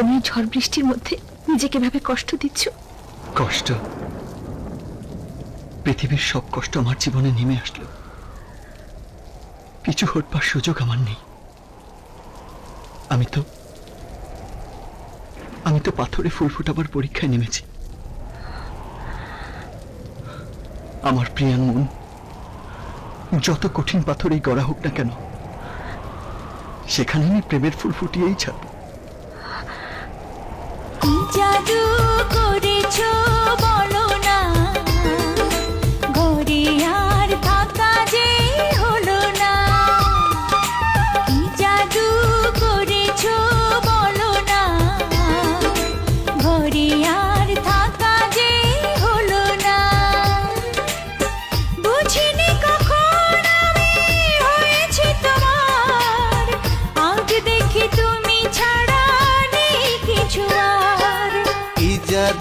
এই ঝড় বৃষ্টির মধ্যে নিজেকে ভাবে কষ্ট দিচ্ছ? কষ্ট? পৃথিবীর সব কষ্ট আমার জীবনে নেমে আসলো। পিছু হটবার সুযোগ আমার নেই। আমি তো আমি তো পাথরে ফুল ফোটাবার পরীক্ষায় নেমেছি। আমার প্রিয়ান মন, যত কঠিন পাথরেই গড়া হোক না কেন সেখানে আমি প্রেমের ফুল ফুটিয়েই ছাড়ব। 家住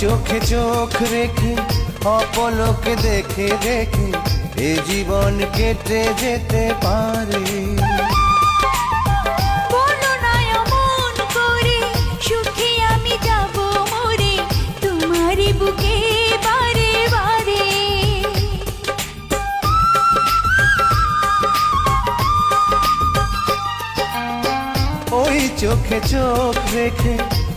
চোখে চোখ রেখে অপলোকে দেখে দেখে এ জীবন কেটে যেতে পারে। চোখে চোখ রেখে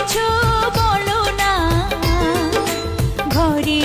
করেছ বলো না। ঘরে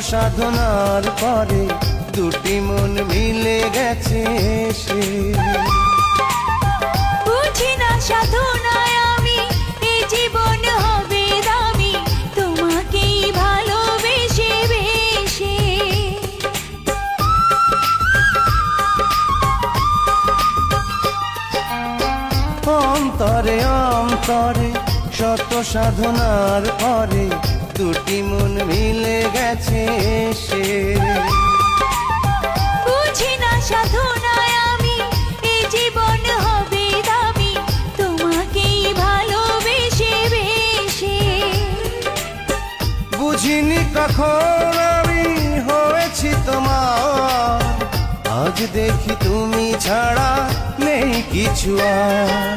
সাধনার পরে দুটি মন মিলে গেছে সে। বুঝি না সাধনায় আমি এ জীবন হবে দামি তোমাকেই ভালোবেসে বেশে অন্তরে অন্তরে শত সাধনার পরে দুটি মন মিলে গেছে সে বুঝি না সাধনায় আমি এ জীবন হবে দামি তোমাকেই ভালোবেসে বেশে। বুঝিনি কখন আমি হয়েছি তোমার আজ দেখি তুমি ছাড়া নেই কিছু আর।